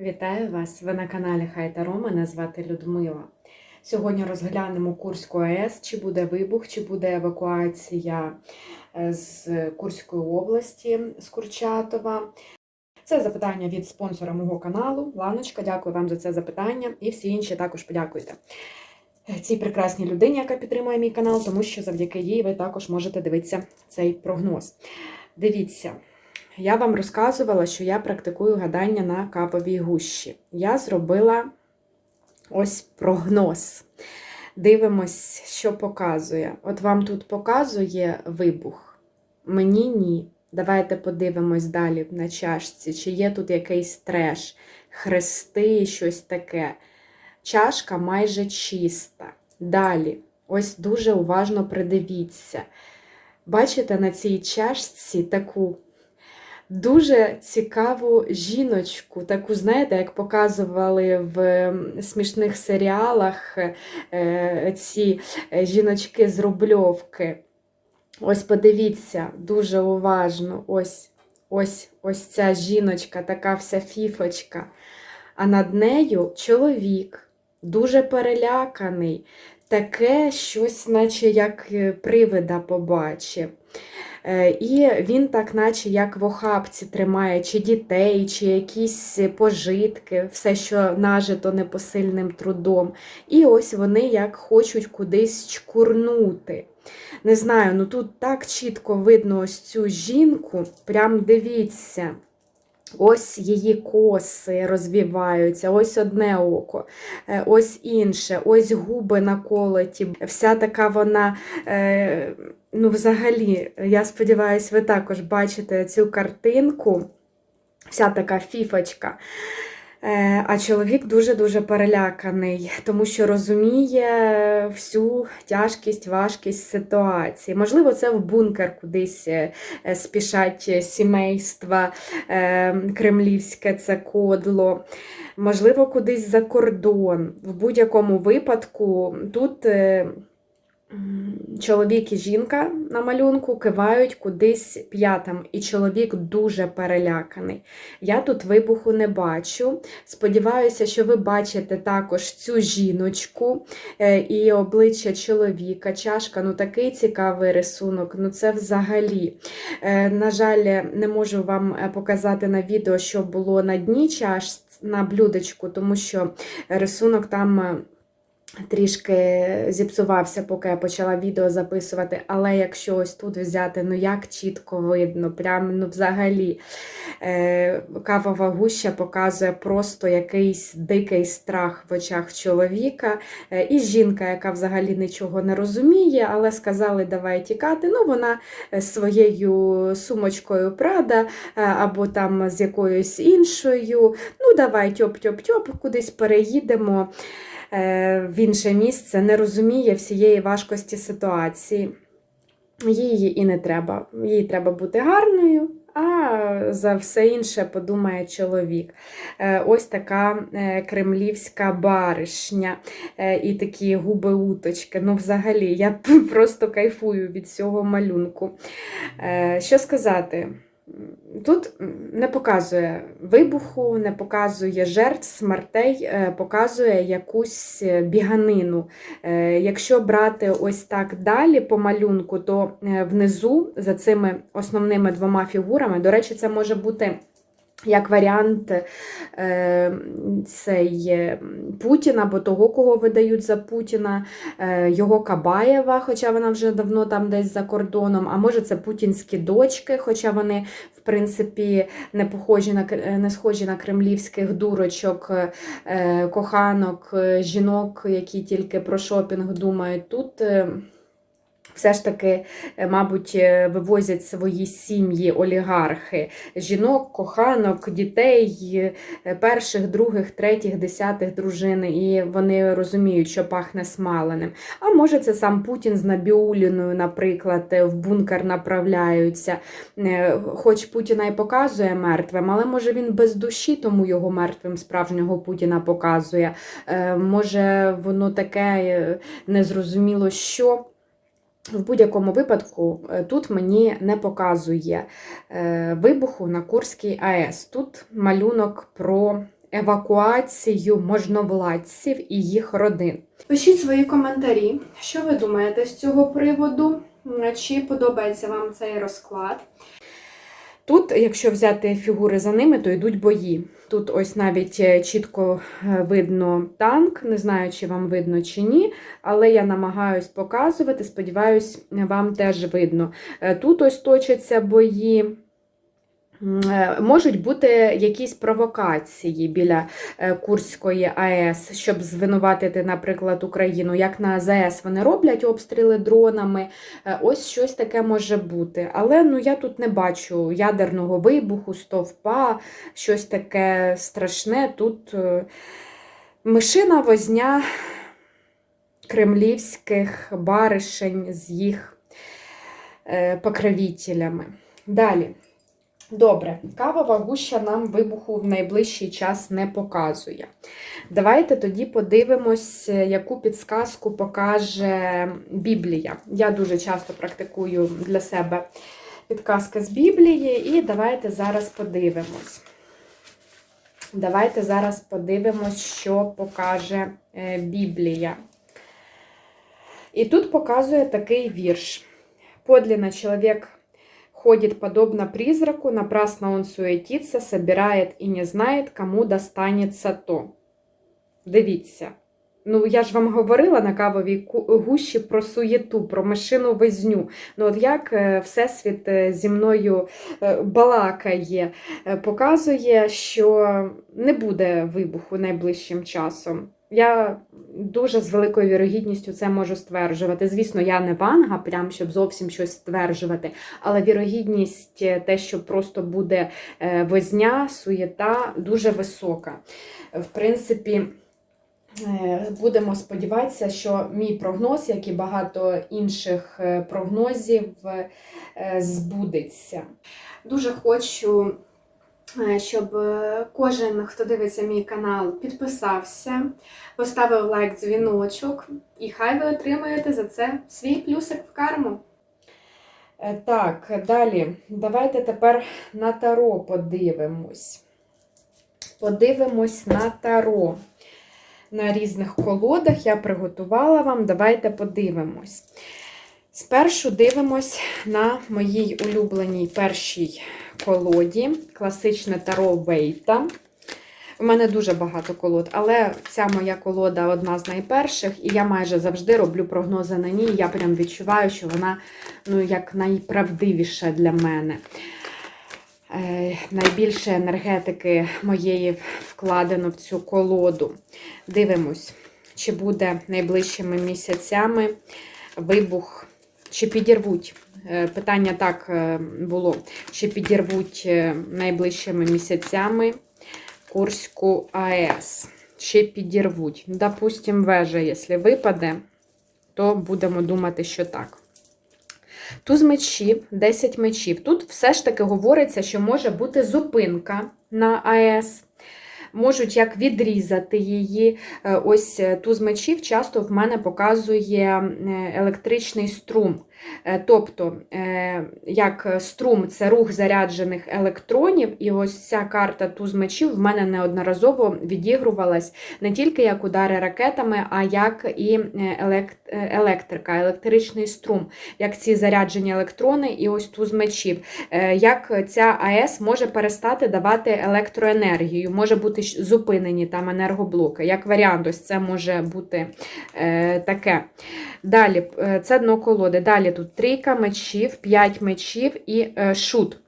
Вітаю вас! Ви на каналі Хайта Мене звати Людмила. Сьогодні розглянемо Курську АЕС, чи буде вибух, чи буде евакуація е, з Курської області, з Курчатова. Це запитання від спонсора мого каналу. Ланочка, дякую вам за це запитання. І всі інші також подякуйте цій прекрасній людині, яка підтримує мій канал, тому що завдяки їй ви також можете дивитися цей прогноз. Дивіться. Я вам розказувала, що я практикую гадання на кавовій гущі. Я зробила ось прогноз. Дивимось, що показує. От вам тут показує вибух. Мені ні. Давайте подивимось далі на чашці, чи є тут якийсь треш, хрести, щось таке. Чашка майже чиста. Далі, ось дуже уважно придивіться. Бачите на цій чашці таку дуже цікаву жіночку, таку, знаєте, як показували в смішних серіалах е, ці жіночки з Рубльовки. Ось подивіться, дуже уважно. Ось ось ось ця жіночка, така вся фіфочка. А над нею чоловік, дуже переляканий, таке щось, наче як привида побачив. І він так, наче як в охапці тримає чи дітей, чи якісь пожитки, все, що нажито непосильним трудом. І ось вони як хочуть кудись чкурнути. Не знаю, ну тут так чітко видно ось цю жінку, прям дивіться. Ось її коси розвіваються, ось одне око, ось інше, ось губи наколоті. Вся така вона, ну, взагалі, я сподіваюся, ви також бачите цю картинку, вся така фіфочка. А чоловік дуже-дуже переляканий, тому що розуміє всю тяжкість, важкість ситуації. Можливо, це в бункер кудись спішать сімейства кремлівське це кодло, можливо, кудись за кордон. В будь-якому випадку тут. Чоловік і жінка на малюнку кивають кудись п'ятам, і чоловік дуже переляканий. Я тут вибуху не бачу. Сподіваюся, що ви бачите також цю жіночку е, і обличчя чоловіка. Чашка, ну такий цікавий рисунок, ну це взагалі. Е, на жаль, не можу вам е, показати на відео, що було на дні чаш на блюдечку, тому що рисунок там. Трішки зіпсувався, поки я почала відео записувати, але якщо ось тут взяти, ну як чітко видно, прям ну взагалі е, кавова гуща показує просто якийсь дикий страх в очах чоловіка. Е, і жінка, яка взагалі нічого не розуміє, але сказали, давай тікати. Ну, вона своєю сумочкою Прада е, або там з якоюсь іншою. Ну, давай тьоп-тьоп-тьоп, кудись переїдемо. Е, в інше місце, не розуміє всієї важкості ситуації. Її і не треба. Їй треба бути гарною, а за все інше подумає чоловік. Е, ось така е, кремлівська баришня і такі губи уточки. Ну, взагалі, я просто кайфую від цього малюнку. Що сказати? Тут не показує вибуху, не показує жертв, смертей, е, показує якусь е, біганину. Е, якщо брати ось так далі по малюнку, то внизу за цими основними двома фігурами, до речі, це може бути. Як варіант е, цей Путіна, або того, кого видають за Путіна, е, його Кабаєва, хоча вона вже давно там десь за кордоном, а може це путінські дочки, хоча вони, в принципі, не похожі на не схожі на кремлівських дурочок, е, коханок, жінок, які тільки про шопінг думають. Тут все ж таки, е, мабуть, е, вивозять свої сім'ї, олігархи, жінок, коханок, дітей, е, перших, других, третіх, десятих дружин, і вони розуміють, що пахне смаленим. А може, це сам Путін з Набіуліною, наприклад, в бункер направляються. Хоч Путіна і показує мертвим, але може він без душі, тому його мертвим справжнього Путіна показує. Може, воно таке незрозуміло що. В будь-якому випадку е, тут мені не показує е, вибуху на Курській АЕС. Тут малюнок про евакуацію можновладців і їх родин. Пишіть свої коментарі, що ви думаєте з цього приводу, чи подобається вам цей розклад. Тут, якщо взяти фігури за ними, то йдуть бої. Тут ось навіть е, чітко е, видно танк, не знаю, чи вам видно чи ні, але я намагаюсь показувати, сподіваюсь, вам теж видно. Е, Тут ось точаться бої. Е, Можуть бути якісь провокації біля е, Курської АЕС, щоб звинуватити, наприклад, Україну. Як на АЗС вони роблять обстріли дронами. Е, Ось щось таке може бути. Але ну, я тут не бачу ядерного вибуху, стовпа, щось таке страшне. Тут мишина возня кремлівських баришень з їх покровителями. Далі. Добре, кавова гуща нам вибуху в найближчий час не показує. Давайте тоді подивимось, яку підсказку покаже Біблія. Я дуже часто практикую для себе підказки з Біблії, і давайте зараз подивимось. Давайте зараз подивимось, що покаже е, Біблія. І тут показує такий вірш. Подлинно чоловік ходит подобно призраку, напрасно он суетится, собирает и не знает, кому достанется то. Дивіться. Ну, я ж вам говорила на кавовій гущі про суєту, про машину возню. Ну, от як е, Всесвіт е, зі мною е, балакає, показує, що не буде вибуху найближчим часом. Я дуже з великою вірогідністю це можу стверджувати. Звісно, я не ванга, прям щоб зовсім щось стверджувати, але вірогідність, е, те, що просто буде е, возня, суєта, дуже висока. В принципі, е, будемо сподіватися, що мій прогноз, як і багато інших прогнозів, збудеться. Дуже хочу. Е, Щоб е, кожен, хто дивиться мій канал, підписався, поставив лайк, дзвіночок, і хай ви отримаєте за це свій плюсик в карму. Е, Так, далі. Давайте тепер на таро подивимось. Подивимось на таро. На різних колодах я приготувала вам. Давайте подивимось. Спершу дивимось на моїй улюбленій першій колоді класичне таро Вейта. У мене дуже багато колод, але ця моя колода одна з найперших, і я майже завжди роблю прогнози на ній. Я прям відчуваю, що вона ну, як найправдивіша для мене. Е, найбільше енергетики моєї вкладено в цю колоду. Дивимось, чи буде найближчими місяцями вибух, чи підірвуть. Е, Питання так е, було: чи підірвуть е, найближчими місяцями Курську АЕС, чи підірвуть. Допустим, вежа, якщо випаде, то будемо думати, що так. Туз мечів, 10 мечів. Тут все ж таки говориться, що може бути зупинка на АЕС. Можуть як відрізати її. Е, Ось е, туз мечів часто в мене показує е, електричний струм. Е, Тобто, е, як струм це рух заряджених електронів, і ось ця карта туз мечів в мене неодноразово відігрувалась не тільки як удари ракетами, а як і е, елект- електрика, електричний струм, як ці заряджені електрони, і ось туз мечів. Як ця АЕС може перестати давати електроенергію, може бути зупинені там енергоблоки. Як варіант, ось це може бути таке. Далі, це дно колоди. Далі тут трійка мечів, п'ять мечів і е, шут.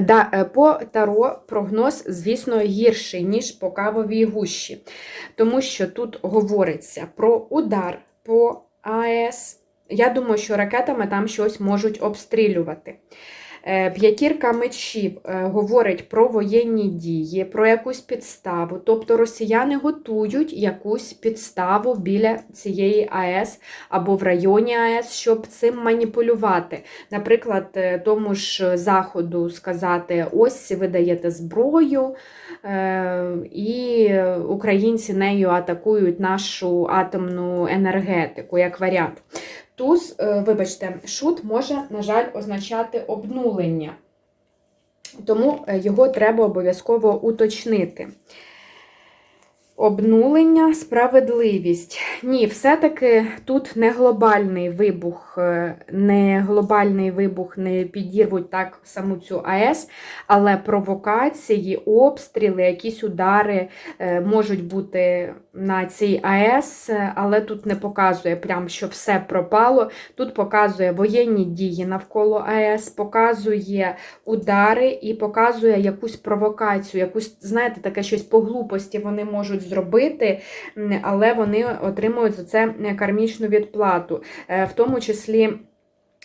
Да, е, по таро прогноз, звісно, гірший, ніж по кавовій гущі. Тому що тут говориться про удар по АЕС. Я думаю, що ракетами там щось можуть обстрілювати. Е, П'ятірка мечів е, говорить про воєнні дії, про якусь підставу. Тобто росіяни готують якусь підставу біля цієї АЕС або в районі АЕС, щоб цим маніпулювати. Наприклад, е, тому ж Заходу сказати: ось ви даєте зброю, і українці нею атакують нашу атомну енергетику, як варіант. Туз, е, вибачте, шут може, на жаль, означати обнулення, тому е, його треба обов'язково уточнити. Обнулення, справедливість. Ні, все-таки тут не глобальний вибух, е, не глобальний вибух не підірвуть так саму цю АЕС, але провокації, обстріли, якісь удари можуть бути на цій АЕС, але тут не показує прям, що все пропало. Тут показує воєнні дії навколо АЕС, показує удари і показує якусь провокацію, якусь, знаєте, таке щось по глупості вони можуть зробити, але вони отримують за це кармічну відплату. Е, В тому числі.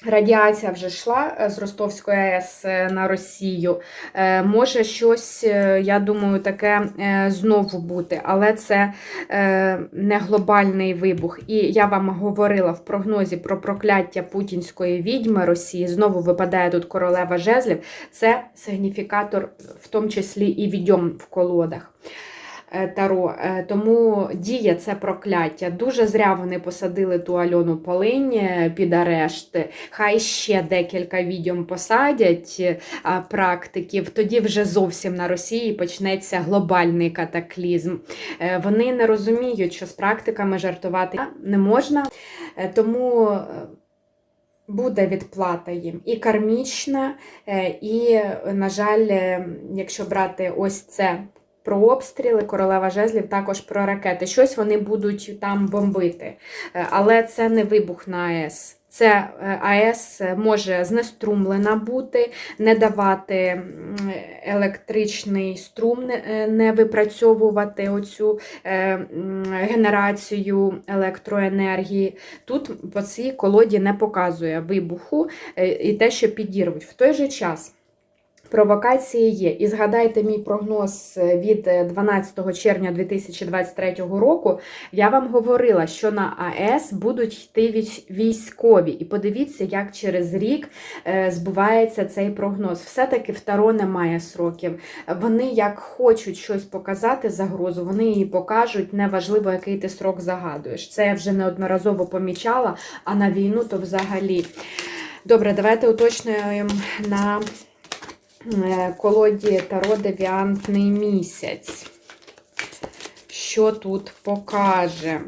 Радіація вже йшла е, з Ростовської АЕС е, на Росію. Е, Може щось, я думаю, таке знову бути, але це не глобальний вибух. І я вам говорила в прогнозі про прокляття путінської відьми Росії. Знову випадає тут королева жезлів. Це сигніфікатор, в тому числі і відьом в колодах. Е, Таро, Е, тому діє це прокляття. Дуже зря вони посадили ту Альону Полинь е, під арешт. Хай ще декілька відьом посадять практиків. Тоді вже зовсім на Росії почнеться глобальний катаклізм. Вони не розуміють, що з практиками жартувати не можна, тому. Буде відплата їм і кармічна, і, на жаль, якщо брати ось це про обстріли, королева жезлів, також про ракети. Щось вони будуть там бомбити. Е, Але це не вибух на АЕС. Це е, АЕС може знеструмлена бути, не давати електричний струм, не- е, випрацьовувати оцю генерацію електроенергії. Тут в цій колоді не показує вибуху і те, що підірвуть. В той же час. Провокації є. І згадайте мій прогноз е, від е, 12 червня 2023 року. Я вам говорила, що на АЕС будуть йти військові. І подивіться, як через рік е, збувається цей прогноз. Все-таки в Таро немає сроків. Вони як хочуть щось показати, загрозу, вони її покажуть. Неважливо, який ти срок загадуєш. Це я вже неодноразово помічала, а на війну то взагалі. Добре, давайте уточнюємо на е, колоді Таро Девіантний місяць. Що тут покаже?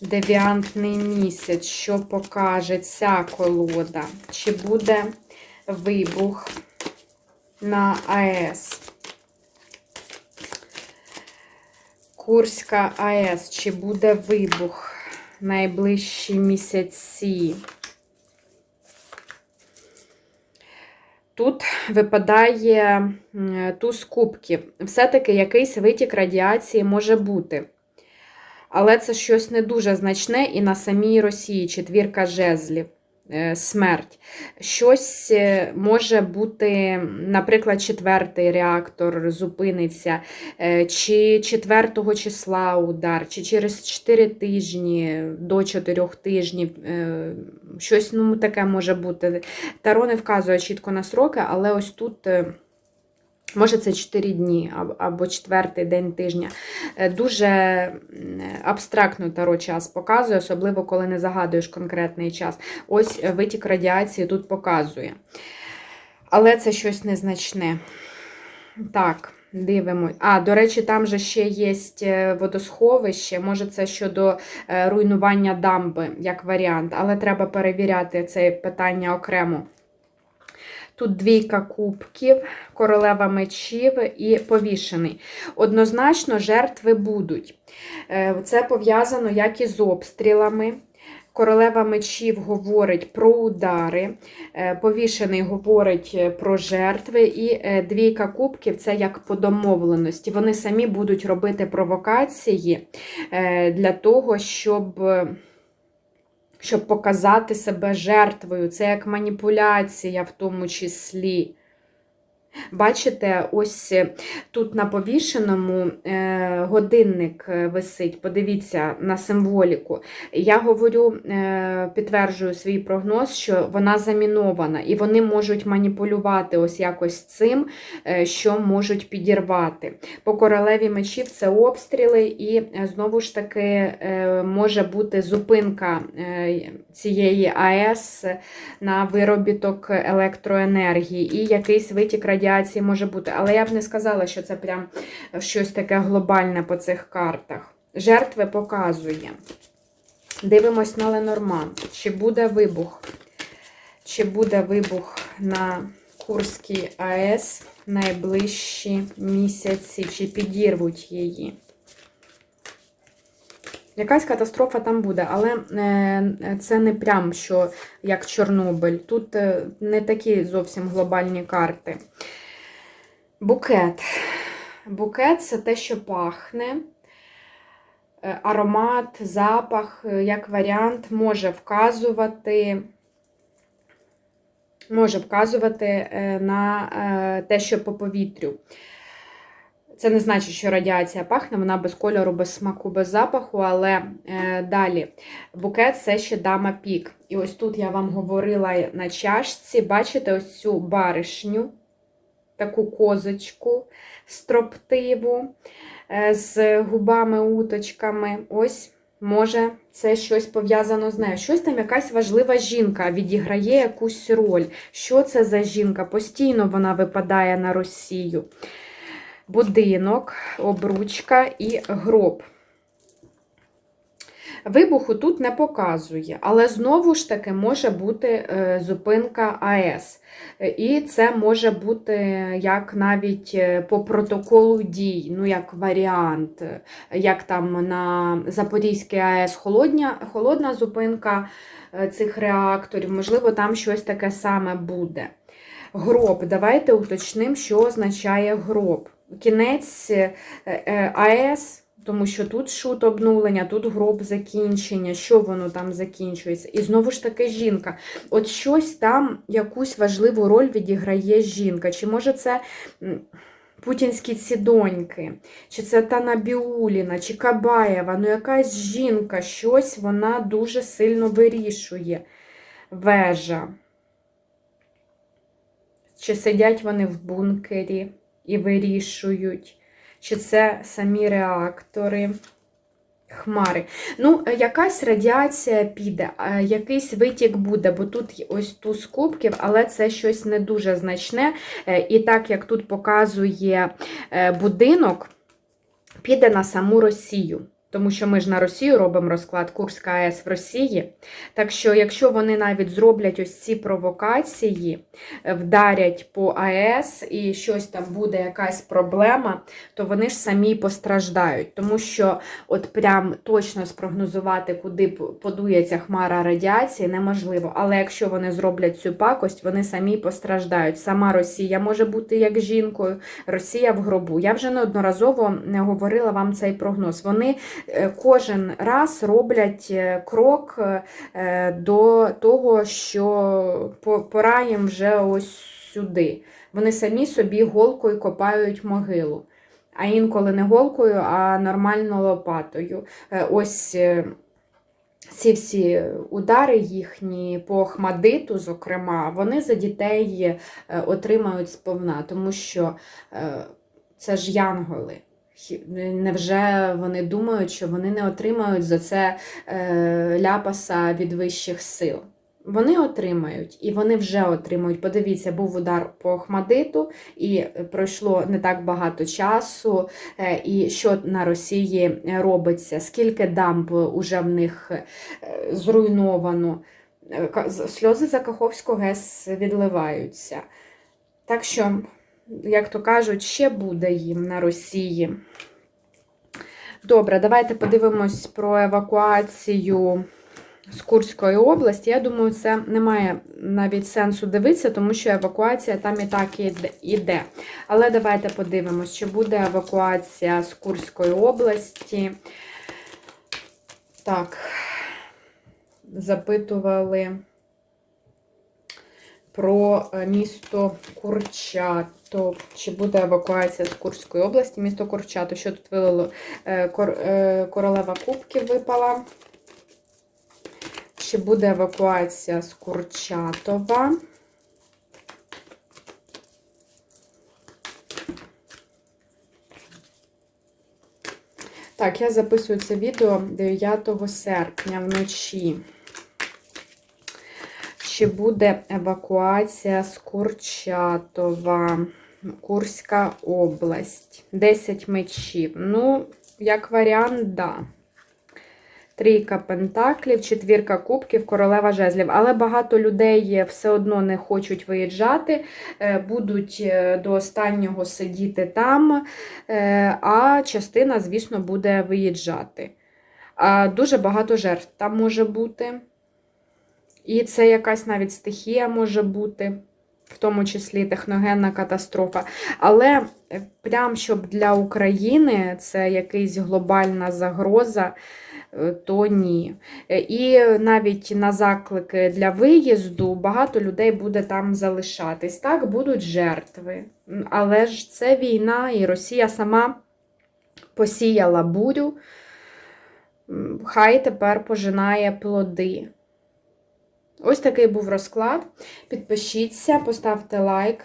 Девіантний місяць, що покаже ця колода? Чи буде вибух на АЕС? Курська АЕС, чи буде вибух найближчі місяці? Тут випадає туз кубків. Все-таки якийсь витік радіації може бути. Але це щось не дуже значне і на самій Росії четвірка жезлів. Е, Смерть. Щось е, може бути, наприклад, четвертий реактор зупиниться, е, чи 4 числа удар, чи через 4 тижні до 4 тижнів. Щось ну, таке може бути. Таро не вказує чітко на сроки, але ось тут. Е, Може, це 4 дні або четвертий день тижня. Е, Дуже абстрактно таро час показує, особливо коли не загадуєш конкретний час. Ось е, витік радіації тут показує. Але це щось незначне. Так, дивимось. А, до речі, там же ще є водосховище. Може, це щодо е, руйнування дамби, як варіант, але треба перевіряти це питання окремо. Тут двійка кубків, королева мечів і повішений. Однозначно, жертви будуть. Е, Це пов'язано як із обстрілами. Королева мечів говорить про удари, е, повішений говорить е, про жертви, і двійка кубків це як по домовленості. Вони самі будуть робити провокації для того, щоб. Щоб показати себе жертвою. Це як маніпуляція в тому числі. Бачите, ось е, тут на повішеному е, годинник е, висить. Подивіться на символіку. Я говорю, підтверджую свій прогноз, що вона замінована, і вони можуть маніпулювати ось якось цим, що можуть підірвати. По королеві мечів це обстріли, і знову ж таки може бути зупинка цієї АЕС на виробіток електроенергії і якийсь витік радіації радіації може бути. Але я б не сказала, що це прям щось таке глобальне по цих картах. Жертви показує. Дивимось на Ленорман. Чи буде вибух? Чи буде вибух на Курській АЕС найближчі місяці? Чи підірвуть її? Якась катастрофа там буде, але е, це не прям що як Чорнобиль. Тут е, не такі зовсім глобальні карти. Букет. Букет це те, що пахне. Е, Аромат, запах, е, як варіант, може вказувати. Може вказувати е, на те, що по повітрю. Це не значить, що радіація пахне, вона без кольору, без смаку, без запаху, але е, далі букет це ще дама пік. І ось тут я вам говорила на чашці, бачите ось цю баришню, таку козочку строптиву е, з губами-уточками. Ось. Може, це щось пов'язано з нею. Щось там якась важлива жінка відіграє якусь роль. Що це за жінка? Постійно вона випадає на Росію будинок, обручка і гроб. Вибуху тут не показує, але знову ж таки може бути е, зупинка АЕС. І це може бути як навіть е, по протоколу дій, ну як варіант, як там на Запорізькій АЕС холодня, холодна зупинка е, цих реакторів, можливо, там щось таке саме буде. Гроб. Давайте уточнимо, що означає гроб кінець е, е, АЕС, тому що тут шут обнулення, тут гроб закінчення, що воно там закінчується. І знову ж таки жінка. От щось там, якусь важливу роль відіграє жінка. Чи може це. Путінські ці доньки, чи це Тана Біуліна, чи Кабаєва, ну якась жінка, щось вона дуже сильно вирішує. Вежа. Чи сидять вони в бункері? і вирішують, чи це самі реактори. Хмари. Ну, якась радіація піде, якийсь витік буде, бо тут ось туз кубків, але це щось не дуже значне. Е, і так як тут показує е, будинок, піде на саму Росію. Тому що ми ж на Росію робимо розклад Курська АЕС в Росії. Так що, якщо вони навіть зроблять ось ці провокації, е, вдарять по АЕС і щось там буде якась проблема, то вони ж самі постраждають. Тому що от прям точно спрогнозувати, куди подує ця хмара радіації, неможливо. Але якщо вони зроблять цю пакость, вони самі постраждають. Сама Росія може бути як жінкою, Росія в гробу. Я вже неодноразово не говорила вам цей прогноз. Вони кожен раз роблять е, крок е, до того, що пора їм вже ось сюди. Вони самі собі голкою копають могилу. А інколи не голкою, а нормально лопатою. Ось ці всі удари їхні по Хмадиту, зокрема, вони за дітей отримають сповна, тому що це ж янголи. Невже вони думають, що вони не отримають за це е, ляпаса від вищих сил? Вони отримають, і вони вже отримують. Подивіться, був удар по Хмадиту, і пройшло не так багато часу. Е, і що на Росії робиться? Скільки дамб уже в них е, зруйновано? Сльози за Каховського ГЕС відливаються. Так що як то кажуть, ще буде їм на Росії. Добре, давайте подивимось про евакуацію з Курської області. Я думаю, це немає навіть сенсу дивитися, тому що евакуація там і так іде. Але давайте подивимось, чи буде евакуація з Курської області. Так, запитували про е, місто Курчато. Чи буде евакуація з Курської області, місто Курчато? Що тут вилило? Е, е, королева Кубків випала. Чи буде евакуація з Курчатова? Так, я записую це відео 9 серпня вночі чи буде евакуація з Курчатова. Курська область. 10 мечів. Ну, як варіант, да. Трійка пентаклів, четвірка кубків, королева жезлів. Але багато людей все одно не хочуть виїжджати, е, будуть е, до останнього сидіти там, е, а частина, звісно, буде виїжджати. Дуже багато жертв там може бути. І це якась навіть стихія може бути, в тому числі техногенна катастрофа. Але е, прям щоб для України це якась глобальна загроза, е, то ні. Е, І навіть на заклики для виїзду багато людей буде там залишатись. Так, будуть жертви. Але ж це війна, і Росія сама посіяла бурю. Хай тепер пожинає плоди. Ось такий був розклад. Підпишіться, поставте лайк,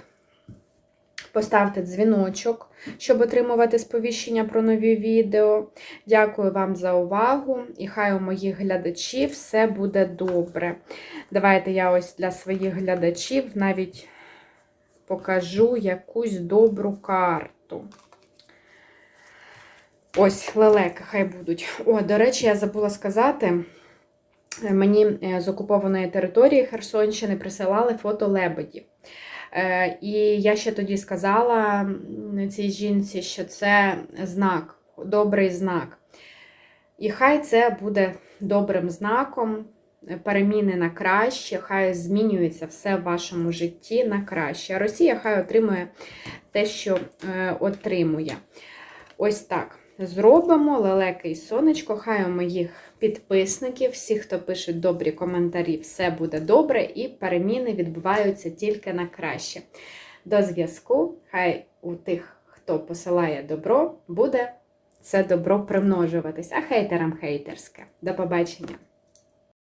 поставте дзвіночок, щоб отримувати сповіщення про нові відео. Дякую вам за увагу і хай у моїх глядачів все буде добре. Давайте я ось для своїх глядачів навіть покажу якусь добру карту. Ось лелеки хай будуть. О, до речі, я забула сказати. Мені е, з окупованої території Херсонщини присилали фото лебедів. Е, І я ще тоді сказала цій жінці, що це знак, добрий знак. І хай це буде добрим знаком, переміни на краще, хай змінюється все в вашому житті на краще. А Росія хай отримує те, що е, отримує. Ось так. Зробимо лелеки і сонечко, хай у моїх підписників, всі, хто пишуть добрі коментарі, все буде добре, і переміни відбуваються тільки на краще. До зв'язку, хай у тих, хто посилає добро, буде це добро примножуватись, а хейтерам хейтерське. До побачення!